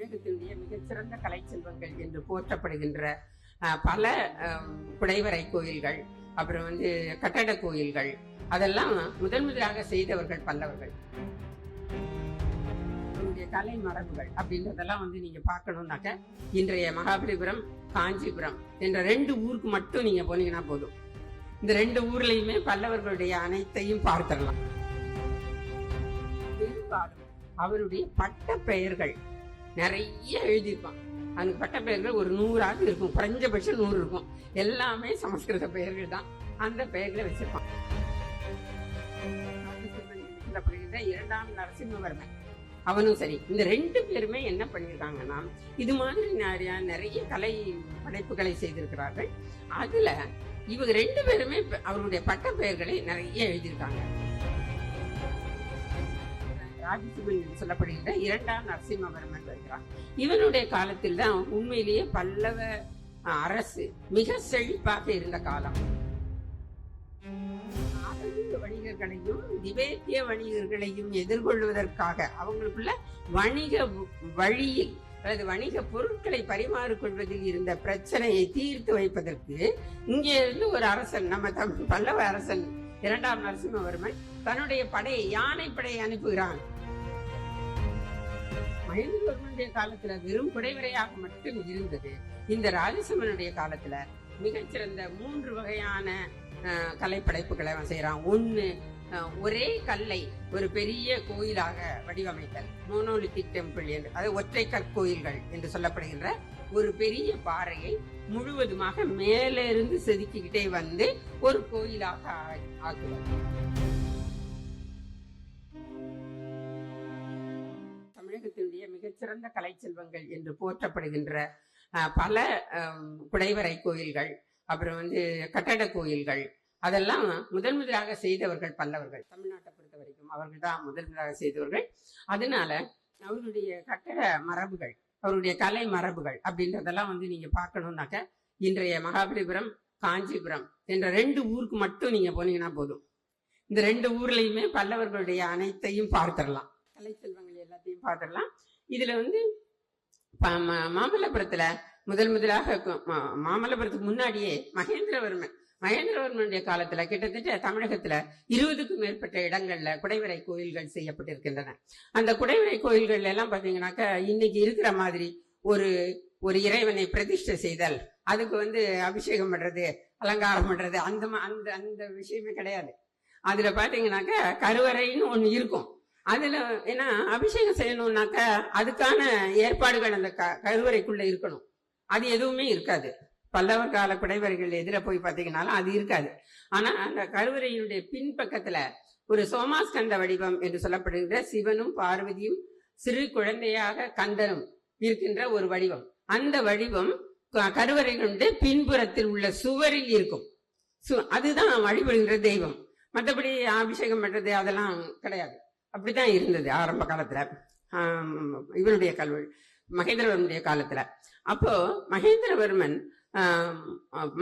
தமிழகத்தினுடைய மிகச்சிறந்த கலை செல்வங்கள் என்று போற்றப்படுகின்ற பல அஹ், குடைவரை கோயில்கள் அப்புறம் வந்து கட்டட கோயில்கள் அதெல்லாம் முதன் முதலாக செய்தவர்கள் பல்லவர்கள். அவருடைய கலை மரபுகள் அப்படின்றதெல்லாம் வந்து நீங்க பார்க்கணும்னாக்க இன்றைய மகாபலிபுரம் காஞ்சிபுரம் என்ற ரெண்டு ஊருக்கு மட்டும் நீங்க போனீங்கன்னா போதும். இந்த ரெண்டு ஊர்லயுமே பல்லவர்களுடைய அனைத்தையும் பார்த்திடலாம். பெரும்பாலும் அவருடைய பட்ட பெயர்கள் நிறைய எழுதியிருப்பான். அவனுக்கு பட்ட பெயர்கள் ஒரு நூறாவது இருக்கும். குறைஞ்சபட்சம் நூறு இருக்கும். எல்லாமே சமஸ்கிருத பெயர்கள் தான். அந்த பெயர்களை வச்சிருப்பான். இரண்டாம் நரசிம்மவர்மன். அவனும் சரி. இந்த ரெண்டு பேருமே என்ன பண்ணியிருக்காங்கன்னா இது மாதிரி நிறைய நிறைய கலை படைப்புகளை செய்திருக்கிறார்கள். அதுல இவங்க ரெண்டு பேருமே அவருடைய பட்ட பெயர்களை நிறைய எழுதியிருக்காங்க. ராஜசிம்மன் என்று சொல்லப்படுகின்ற இரண்டாம் நரசிம்மவர்மன் வருகிறான். இவனுடைய காலத்தில் தான் உண்மையிலேயே பல்லவ அரசு மிக செழிப்பாக இருந்த காலம். வணிகர்களையும் திபேத்திய வணிகர்களையும் எதிர்கொள்வதற்காக அவங்களுக்குள்ள வணிக வழியில் அல்லது வணிக பொருட்களை பரிமாறிக்கொள்வதில் இருந்த பிரச்சனையை தீர்த்து வைப்பதற்கு இங்கே இருந்து ஒரு அரசன் நம்ம தமிழ் பல்லவ அரசன் இரண்டாம் நரசிம்மவர்மன் தன்னுடைய படையை யானை படையை அனுப்புகிறான். மகிழ்ந்தவர்களுடைய காலத்துல வெறும் குடைவரையாக மட்டும் இருந்தது. இந்த ராஜசிம்மனுடைய காலத்துல மிகச்சிறந்த மூன்று வகையான கலைப்படைப்புகளை அவன் செய்யறான் ஒன்னு ஒரே கல்லை ஒரு பெரிய கோயிலாக வடிவமைத்தல். மோனோலித்திக் டெம்பிள் என்று அது ஒற்றை கற்கோயில்கள் என்று சொல்லப்படுகின்ற ஒரு பெரிய பாறையை முழுவதுமாக மேலே இருந்து செதுக்கிக்கிட்டே வந்து ஒரு கோயிலாக ஆ- ஆக்குவது மிகச்சிறந்த கலை செல்வங்கள் என்று போற்றப்படுகின்ற பல குடைவரை கோயில்கள் அப்புறம் வந்து கட்டட கோயில்கள் அதெல்லாம் முதன் முதலாக செய்தவர்கள் பல்லவர்கள். தமிழ்நாட்டை பொறுத்த வரைக்கும் அவர்கள் தான் முதன் முதலாக செய்தவர்கள். அதனால அவர்களுடைய கட்டட மரபுகள் அவருடைய கலை மரபுகள் அப்படின்றதெல்லாம் வந்து நீங்க பார்க்கணும்னாக்க இன்றைய மகாபலிபுரம் காஞ்சிபுரம் என்ற ரெண்டு ஊருக்கு மட்டும் நீங்க போனீங்கன்னா போதும். இந்த ரெண்டு ஊர்லயுமே பல்லவர்களுடைய அனைத்தையும் பார்த்துடலாம். கலை செல்வங்கள் எல்லாத்தையும் பார்த்துடலாம். இதுல வந்து மாமல்லபுரத்துல முதல் முதலாக மா- மாமல்லபுரத்துக்கு முன்னாடியே மகேந்திரவர்மன் மகேந்திரவர்மனுடைய காலத்துல கிட்டத்தட்ட தமிழகத்துல இருபதுக்கும் மேற்பட்ட இடங்கள்ல குடைவரை கோயில்கள் செய்யப்பட்டிருக்கின்றன. அந்த குடைவரை கோயில்கள் எல்லாம் பாத்தீங்கன்னாக்க இன்னைக்கு இருக்கிற மாதிரி ஒரு ஒரு இறைவனை பிரதிஷ்டை செய்தல் அதுக்கு வந்து அபிஷேகம் பண்றது அலங்காரம் பண்றது அந்த அந்த அந்த விஷயமே கிடையாது. அதுல பாத்தீங்கன்னாக்க கருவறைன்னு ஒண்ணு இருக்கும். அதுல ஏன்னா அபிஷேகம் செய்யணும்னாக்க அதுக்கான ஏற்பாடுகள் அந்த க- கருவறைக்குள்ள இருக்கணும். அது எதுவுமே இருக்காது. பல்லவர் கால குடைவரைகள் எதிர போய் பார்த்தீங்கன்னாலும் அது இருக்காது. ஆனா அந்த கருவறையினுடைய பின்பக்கத்துல ஒரு சோமாஸ்கந்த வடிவம் என்று சொல்லப்படுகின்ற சிவனும் பார்வதியும் சிறு குழந்தையாக கந்தனும் இருக்கின்ற ஒரு வடிவம். அந்த வடிவம் கருவறைகளுடைய பின்புறத்தில் உள்ள சுவரில் இருக்கும். சு- அதுதான் வழிபடுகின்ற தெய்வம். மற்றபடி அபிஷேகம் பண்றது அதெல்லாம் கிடையாது. அப்படித்தான் இருந்தது ஆரம்ப காலத்துல. இவனுடைய கல்வி மகேந்திரவர்மனுடைய காலத்துல. அப்போ மகேந்திரவர்மன்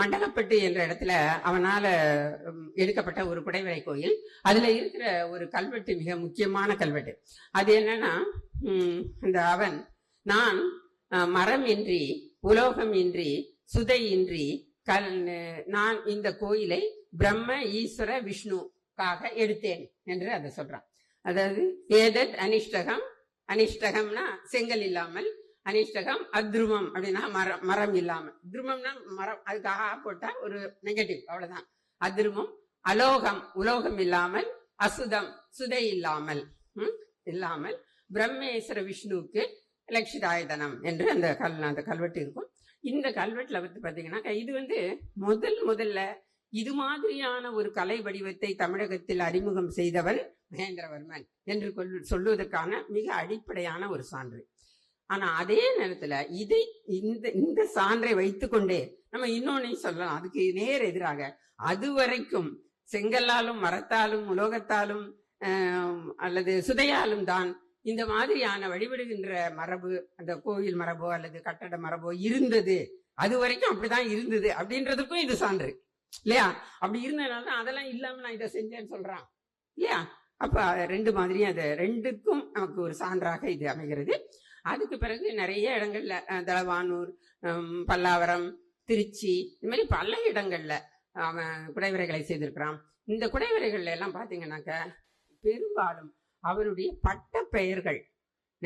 மண்டலப்பட்டு என்ற இடத்துல அவனால எடுக்கப்பட்ட ஒரு குடைவரை கோயில். அதுல இருக்கிற ஒரு கல்வெட்டு மிக முக்கியமான கல்வெட்டு. அது என்னன்னா இந்த அவன் நான் மரம் இன்றி உலோகம் இன்றி சுதை இன்றி கல் நான் இந்த கோயிலை பிரம்ம ஈஸ்வர விஷ்ணுக்காக எடுத்தேன் என்று அதை சொல்றான். அதாவது ஏதத் அனிஷ்டகம் அனிஷ்டகம்னா செங்கல் இல்லாமல் அனிஷ்டகம் அத்ருமம் அப்படின்னா மரம் மரம் இல்லாமல். துருமம்னா மரம் அதுக்காக ஆ போட்டா ஒரு நெகட்டிவ் அவ்வளவுதான். அத்ருமம் அலோகம் உலோகம் இல்லாமல் அசுதம் சுதை இல்லாமல் இல்லாமல் பிரம்மேஸ்வர விஷ்ணுவுக்கு லட்சிதாயதனம் என்று அந்த கல் அந்த கல்வெட்டு இருக்கும். இந்த கல்வெட்டுல வந்து பாத்தீங்கன்னா இது வந்து முதல் முதல்ல இது மாதிரியான ஒரு கலை வடிவத்தை தமிழகத்தில் அறிமுகம் செய்தவன் மகேந்திரவர்மன் என்று கொல்- சொல்லுவதற்கான மிக அடிப்படையான ஒரு சான்று. ஆனா அதே நேரத்துல இதை இந்த இந்த சான்றை வைத்துக்கொண்டே நம்ம இன்னொன்னையும் சொல்லலாம். அதுக்கு நேர் எதிராக அது வரைக்கும் செங்கல்லாலும் மரத்தாலும் உலோகத்தாலும் அல்லது சுதையாலும் தான் இந்த மாதிரியான வழிபடுகின்ற மரபு அந்த கோயில் மரபோ அல்லது கட்டட மரபோ இருந்தது. அது வரைக்கும் அப்படிதான் இருந்தது அப்படின்றதுக்கும் இது சான்று. இல்லையா? அப்படி இருந்ததுனால தான் அதெல்லாம் இல்லாம நான் இதை செஞ்சேன்னு சொல்றான். இல்லையா? அப்போ ரெண்டு மாதிரியும் அது ரெண்டுக்கும் நமக்கு ஒரு சான்றாக இது அமைகிறது. அதுக்கு பிறகு நிறைய இடங்கள்ல தளவானூர் பல்லாவரம் திருச்சி இந்த மாதிரி பல இடங்கள்ல அவன் குடைவரைகளை செய்திருக்கிறான். இந்த குடைவரைகள்ல எல்லாம் பாத்தீங்கன்னாக்க பெரும்பாலும் அவனுடைய பட்ட பெயர்கள்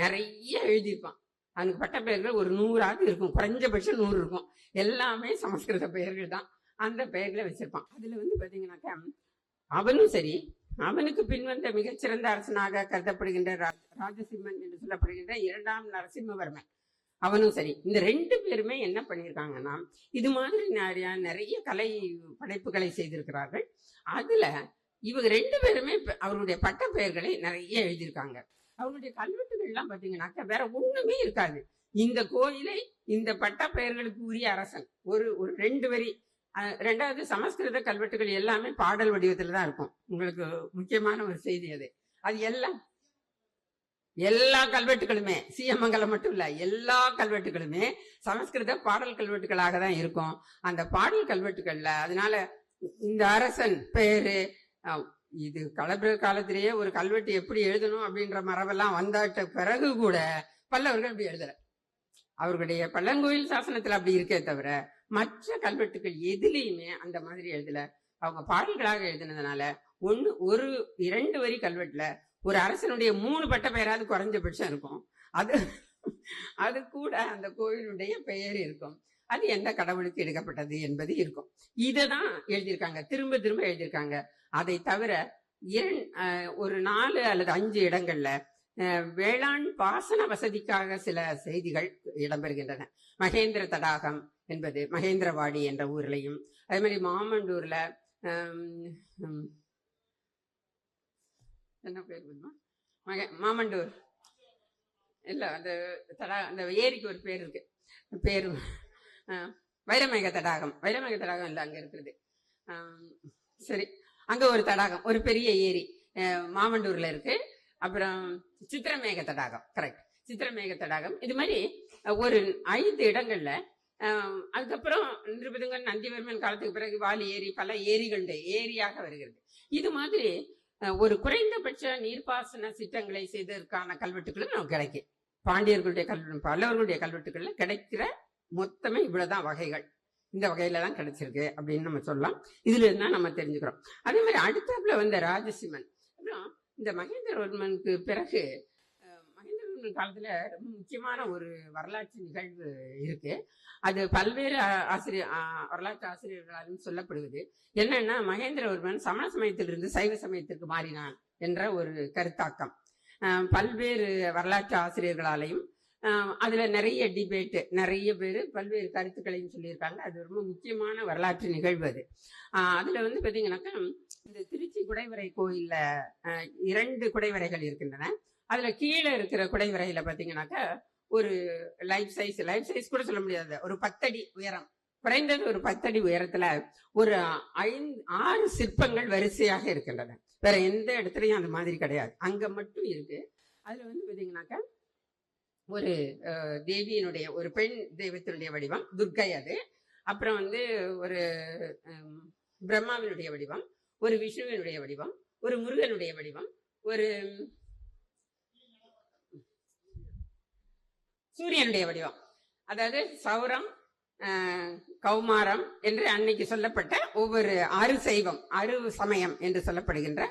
நிறைய எழுதியிருப்பான். அவனுக்கு பட்ட பெயர்கள் ஒரு நூறாவது இருக்கும். குறைஞ்சபட்சம் நூறு இருக்கும். எல்லாமே சமஸ்கிருத பெயர்கள் தான். அந்த பெயர்களை வச்சிருப்பான். அதுல வந்து பாத்தீங்கன்னாக்க அவனும் சரி அவனுக்கு பின்வந்த மிகச்சிறந்த அரசனாக கருதப்படுகின்ற ரா- ராஜசிம்மன் என்று சொல்லப்படுகின்ற இரண்டாம் நரசிம்மவர்மன். அவனும் சரி. இந்த ரெண்டு பேருமே என்ன பண்ணியிருக்காங்கன்னா இது மாதிரி நிறைய நிறைய கலை படைப்புகளை செய்திருக்கிறார்கள். அதுல இவங்க ரெண்டு பேருமே அவருடைய பட்ட பெயர்களை நிறைய எழுதியிருக்காங்க. அவருடைய கல்வெட்டுகள்லாம் பாத்தீங்கன்னாக்க வேற ஒண்ணுமே இருக்காது. இந்த கோயிலை இந்த பட்ட பெயர்களுக்கு உரிய அரசன். ஒரு ஒரு ரெண்டு வரி ரெண்டாவது சமஸ்கிருத கல்வெட்டுகள் எல்லாமே பாடல் வடிவத்தில் தான் இருக்கும். உங்களுக்கு முக்கியமான ஒரு செய்தி அது. அது எல்லாம் எல்லா கல்வெட்டுகளுமே சீயமங்கலம் மட்டும் இல்ல எல்லா கல்வெட்டுகளுமே சமஸ்கிருத பாடல் கல்வெட்டுகளாக தான் இருக்கும். அந்த பாடல் கல்வெட்டுகள்ல அதனால இந்த அரசன் பேரு இது களப்பிர காலத்திலேயே ஒரு கல்வெட்டு எப்படி எழுதணும் அப்படின்ற மரபெல்லாம் வந்தாட்ட பிறகு கூட பல்லவர்கள் அப்படி எழுதல. அவர்களுடைய பல்லங்கோயில் சாசனத்துல அப்படி இருக்கே தவிர மற்ற கல்வெட்டுகள் எதுலேயுமே அந்த மாதிரி எழுதல. அவங்க பாடல்களாக எழுதினதுனால ஒன்று ஒரு இரண்டு வரி கல்வெட்டுல ஒரு அரசனுடைய மூணு பட்ட பெயராவது குறைஞ்சபட்சம் இருக்கும். அது அது கூட அந்த கோயிலுடைய பெயர் இருக்கும். அது எந்த கடவுளுக்கு எடுக்கப்பட்டது என்பது இருக்கும். இதை தான் எழுதியிருக்காங்க. திரும்ப திரும்ப எழுதியிருக்காங்க. அதை தவிர இரண் ஒரு நாலு அல்லது அஞ்சு இடங்கள்ல வேளாண் பாசன வசதிக்காக சில செய்திகள் இடம்பெறுகின்றன. மகேந்திர தடாகம் என்பது மகேந்திரவாடி என்ற ஊர்லையும் அதே மாதிரி மாமண்டூர்ல என்ன பேர் மக மாமண்டூர். இல்ல அந்த தடா அந்த ஏரிக்கு ஒரு பேர் இருக்கு. பேரு வைரமேக தடாகம். வைரமேக தடாகம் இல்லை அங்க இருக்கிறது. சரி அங்க ஒரு தடாகம் ஒரு பெரிய ஏரி மாமண்டூர்ல இருக்கு. அப்புறம் சித்திரமேக தடாகம் கரெக்ட் சித்திரமேக தடாகம் இது மாதிரி ஒரு ஐந்து இடங்கள்ல அதுக்கப்புறம் நிருபதுங்கன் நந்திவர்மன் காலத்துக்கு பிறகு வாலி ஏரி பல ஏரிகளுடைய ஏரியாக வருகிறது. இது மாதிரி ஒரு குறைந்தபட்ச நீர்ப்பாசன திட்டங்களை செய்ததற்கான கல்வெட்டுகளும் நமக்கு கிடைக்கும். பாண்டியர்களுடைய கல்வெட்டு பல்லவர்களுடைய கல்வெட்டுகள்ல கிடைக்கிற மொத்தமே இவ்வளவுதான் வகைகள். இந்த வகையில தான் கிடைச்சிருக்கு அப்படின்னு நம்ம சொல்லலாம். இதுல இருந்தா நம்ம தெரிஞ்சுக்கிறோம். அதே மாதிரி அடுத்தாப்புல வந்த ராஜசிம்மன். அப்புறம் இந்த மகேந்திரவர்மனுக்கு பிறகு மகேந்திரவர்மன் காலத்தில் ரொம்ப முக்கியமான ஒரு வரலாற்று நிகழ்வு இருக்கு. அது பல்வேறு ஆசிரியர் வரலாற்று ஆசிரியர்களாலும் சொல்லப்படுவது. என்னன்னா மகேந்திரவர்மன் சமண சமயத்திலிருந்து சைவ சமயத்திற்கு மாறினான் என்ற ஒரு கருத்தாக்கம். பல்வேறு வரலாற்று ஆசிரியர்களாலையும் அதுல நிறைய டிபேட் நிறைய பேர் பல்வேறு கருத்துக்களையும் சொல்லியிருக்காங்க. அது ரொம்ப முக்கியமான வரலாற்று நிகழ்வு அது. அஹ், அதுல வந்து பாத்தீங்கன்னாக்கா இந்த திருச்சி குடைவரை கோயில்ல அஹ், இரண்டு குடைவரைகள் இருக்கின்றன. அதுல கீழே இருக்கிற குடைவரையில பாத்தீங்கன்னாக்கா ஒரு லைஃப் சைஸ் லைஃப் சைஸ் கூட சொல்ல முடியாது. ஒரு பத்தடி உயரம். குறைந்தது ஒரு பத்தடி உயரத்துல ஒரு ஐந்து ஆறு சிற்பங்கள் வரிசையாக இருக்கின்றன. வேற எந்த இடத்துலயும் அந்த மாதிரி கிடையாது. அங்க மட்டும் இருக்கு. அதுல வந்து பாத்தீங்கன்னாக்கா ஒரு தேவியினுடைய ஒரு பெண் தெய்வத்தினுடைய வடிவம் துர்க்கை அது. அப்புறம் வந்து ஒரு பிரம்மாவினுடைய வடிவம் ஒரு விஷ்ணுவினுடைய வடிவம் ஒரு முருகனுடைய வடிவம் ஒரு சூரியனுடைய வடிவம். அதாவது சௌரம் கௌமாரம் என்று அன்னைக்கு சொல்லப்பட்ட ஒவ்வொரு ஆறு சைவம் அறு சமயம் என்று சொல்லப்படுகின்ற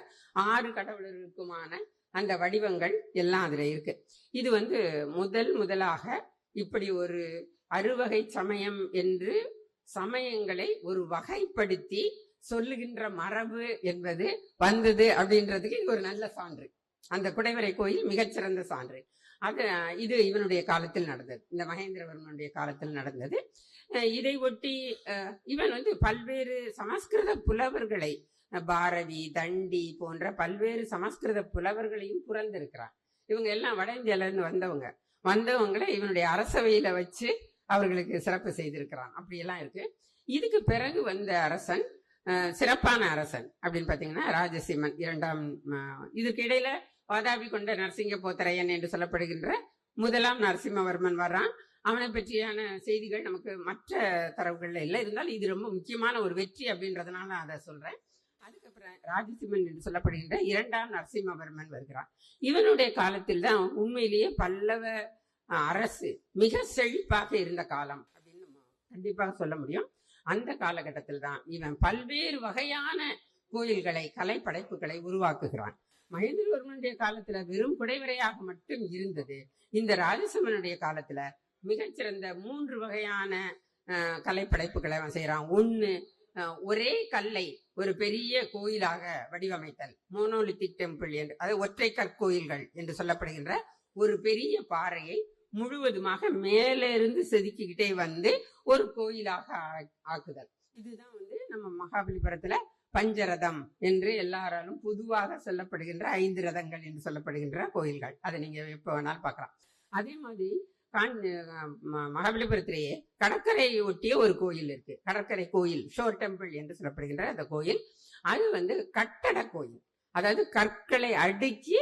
ஆறு கடவுளர்களுக்குமான அந்த வடிவங்கள் எல்லாம் அதுல இருக்கு. இது வந்து முதல் முதலாக இப்படி ஒரு அறுவகை சமயம் என்று சமயங்களை ஒரு வகைப்படுத்தி சொல்லுகின்ற மரபு என்பது வந்தது அப்படின்றதுக்கு இது ஒரு நல்ல சான்று. அந்த குடைவரை கோயில் மிகச்சிறந்த சான்று. அது இது இவனுடைய காலத்தில் நடந்தது. இந்த மகேந்திரவர்மனுடைய காலத்தில் நடந்தது. அஹ், இதை ஒட்டி அஹ், இவன் வந்து பல்வேறு சமஸ்கிருத புலவர்களை பாரதி தண்டி போன்ற பல்வேறு சமஸ்கிருத புலவர்களையும் புரந்திருக்கிறார் இவங்க எல்லாம் வட இந்தியால இருந்து வந்தவங்க. வந்தவங்களை இவனுடைய அரசவையில் வச்சு அவர்களுக்கு சிறப்பு செய்திருக்கிறான். அப்படியெல்லாம் இருக்கு. இதுக்கு பிறகு வந்த அரசன் சிறப்பான அரசன் அப்படின்னு பார்த்தீங்கன்னா ராஜசிம்மன் இரண்டாம் இதுக்கு இடையில வாதாபி கொண்ட நரசிங்க போத்தரையன் என்று சொல்லப்படுகின்ற முதலாம் நரசிம்மவர்மன் வர்றான். அவனை பற்றியான செய்திகள் நமக்கு மற்ற தரவுகள்ல இல்லை. இருந்தாலும் இது ரொம்ப முக்கியமான ஒரு வெற்றி அப்படின்றதுனால நான் அதை சொல்றேன். அதுக்கப்புறம் ராஜசிம்மன் என்று சொல்லப்படுகின்ற இரண்டாம் நரசிம்மவர்மன் வருகிறான் இவனுடைய காலத்தில் தான் உண்மையிலேயே பல்லவ அரசு மிக செழிப்பாக இருந்த காலம் அப்படின்னு கண்டிப்பாக சொல்ல முடியும். அந்த காலகட்டத்தில் தான் இவன் பல்வேறு வகையான கோயில்களை கலை படைப்புகளை உருவாக்குகிறான். மகேந்திரவர்மனுடைய காலத்துல வெறும் குடைவரையாக மட்டும் இருந்தது. இந்த ராஜசிம்மனுடைய காலத்துல மிகச்சிறந்த மூன்று வகையான கலைப்படைப்புகளை அவன் செய்யறான் ஒன்று ஒரே கல்லை ஒரு பெரிய கோயிலாக வடிவமைத்தல். மோனோலித்திக் டெம்பிள் என்று அது ஒற்றை கற்கோயில்கள் என்று சொல்லப்படுகின்ற ஒரு பெரிய பாறையை முழுவதுமாக மேலே இருந்து செதுக்கிக்கிட்டே வந்து ஒரு கோயிலாக ஆ- ஆக்குதல். இதுதான் வந்து நம்ம மகாபலிபுரத்துல பஞ்சரதம் என்று எல்லாராலும் பொதுவாக சொல்லப்படுகின்ற ஐந்து ரதங்கள் என்று சொல்லப்படுகின்ற கோயில்கள். அதை நீங்க எப்ப வேணாலும் பார்க்கலாம். அதே மாதிரி மகாபலிபுரத்திலேயே கடற்கரையை ஒட்டிய ஒரு கோயில் இருக்கு. கடற்கரை கோயில் ஷோர் டெம்பிள் என்று சொல்லப்படுகின்ற அந்த கோயில். அது வந்து கட்டட கோயில். அதாவது கற்களை அடுக்கி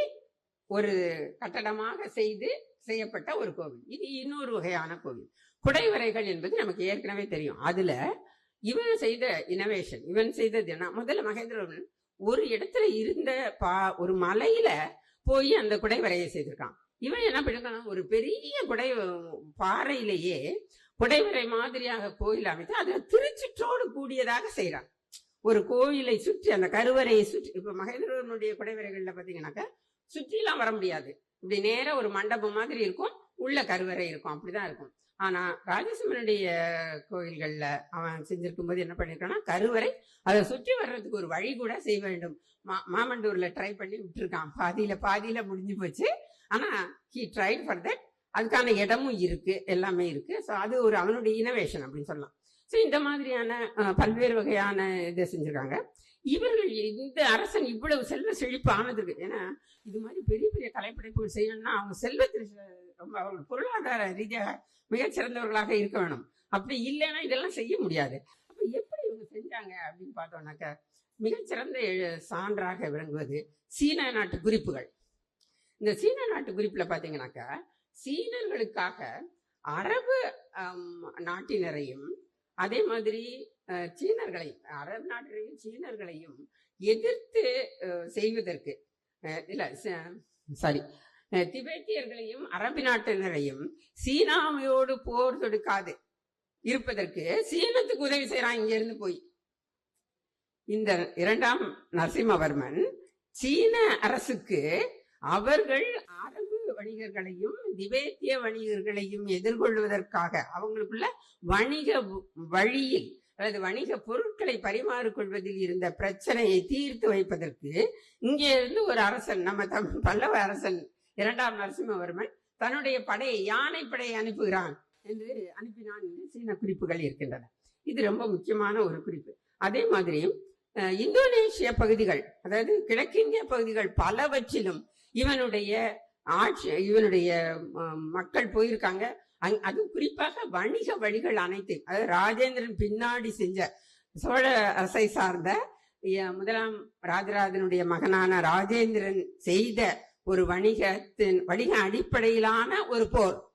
ஒரு கட்டடமாக செய்து செய்யப்பட்ட ஒரு கோவில். இது இன்னொரு வகையான கோவில். குடைவரைகள் என்பது நமக்கு ஏற்கனவே தெரியும். அதுல இவன் செய்த இனோவேஷன் இவன் செய்தது என்ன? முதல்ல மகேந்திரவர்மன் ஒரு இடத்துல இருந்த பா ஒரு மலையில போய் அந்த குடைவரையை செய்திருக்கான். இவன் என்ன பண்ணிருக்கான்? ஒரு பெரிய குடை பாறையிலேயே குடைவரை மாதிரியாக கோயில் அமைத்து அதுல திருச்சிற்றோடு கூடியதாக செய்யறான் ஒரு கோயிலை சுற்றி அந்த கருவறையை சுற்றி இப்ப மகேந்திரவர்மனுடைய குடைவரைகள்ல பாத்தீங்கன்னாக்க சுற்றிலாம் வர முடியாது. இப்படி நேர ஒரு மண்டபம் மாதிரி இருக்கும் உள்ள கருவறை இருக்கும் அப்படிதான் இருக்கும். ஆனா ராஜசிம்மனுடைய கோயில்கள்ல அவன் செஞ்சிருக்கும் போது என்ன பண்ணிருக்கான்னா கருவறை அதை சுற்றி வர்றதுக்கு ஒரு வழி கூட செய்ய வேண்டும். மா- மாமண்டூர்ல ட்ரை பண்ணி விட்டுருக்கான். பாதியில பாதியில முடிஞ்சு போச்சு. ஆனால் ஹி ட்ரைட் ஃபார் தட் அதுக்கான இடமும் இருக்கு எல்லாமே இருக்கு. ஸோ அது ஒரு அவனுடைய இனோவேஷன் அப்படின்னு சொல்லலாம். ஸோ இந்த மாதிரியான பல்வேறு வகையான இதை செஞ்சுருக்காங்க. இவர்கள் இந்த அரசன் இவ்வளவு செல்வ செழிப்பு ஆனதுக்கு ஏன்னா இது மாதிரி பெரிய பெரிய கலைப்படைப்புகள் செய்யணும்னா அவங்க செல்வத்தில் ரொம்ப அவங்க பொருளாதார ரீதியாக மிகச்சிறந்தவர்களாக இருக்க வேணும். அப்படி இல்லைன்னா இதெல்லாம் செய்ய முடியாது. அப்போ எப்படி இவங்க செஞ்சாங்க அப்படின்னு பார்த்தோம்னாக்க மிகச்சிறந்த சான்றாக விளங்குவது சீன நாட்டு குறிப்புகள். இந்த சீன நாட்டு குறிப்புல பார்த்தீங்கன்னாக்கா சீனர்களுக்காக அரபு நாட்டினரையும் அதே மாதிரி சீனர்களை சீனர்களையும் அரபு நாட்டினரையும் சீனர்களையும் எதிர்த்து செய்வதற்கு இல்லை சாரி திபெத்தியர்களையும் அரபு நாட்டினரையும் சீனாவையோடு போர் தொடுக்காது இருப்பதற்கு சீனத்துக்கு உதவி செய்யறான் இங்க இருந்து போய். இந்த இரண்டாம் நரசிம்மவர்மன் சீன அரசுக்கு அவர்கள் அரபு வணிகர்களையும் திபேத்திய வணிகர்களையும் எதிர்கொள்வதற்காக அவங்களுக்குள்ள வணிக வழியில் அல்லது வணிக பொருட்களை பரிமாறிக்கொள்வதில் இருந்த பிரச்சனையை தீர்த்து வைப்பதற்கு இங்கே இருந்து ஒரு அரசன் நம்ம தமிழ் பல்லவ அரசன் இரண்டாம் நரசிம்மவர்மன் தன்னுடைய படையை யானை படையை அனுப்புகிறான் என்று அனுப்பினான் என்று சீன குறிப்புகள் இருக்கின்றன. இது ரொம்ப முக்கியமான ஒரு குறிப்பு. அதே மாதிரி இந்தோனேஷிய பகுதிகள் அதாவது கிழக்கிந்திய பகுதிகள் பலவற்றிலும் இவனுடைய ஆட்சி இவனுடைய மக்கள் போயிருக்காங்க. அங்- அதுவும் குறிப்பாக வணிக வழிகள் அனைத்தையும் அதாவது ராஜேந்திரன் பின்னாடி செஞ்ச சோழ அரசை சார்ந்த முதலாம் ராஜராஜனுடைய மகனான ராஜேந்திரன் செய்த ஒரு வணிகத்தின் வணிக அடிப்படையிலான ஒரு போர்.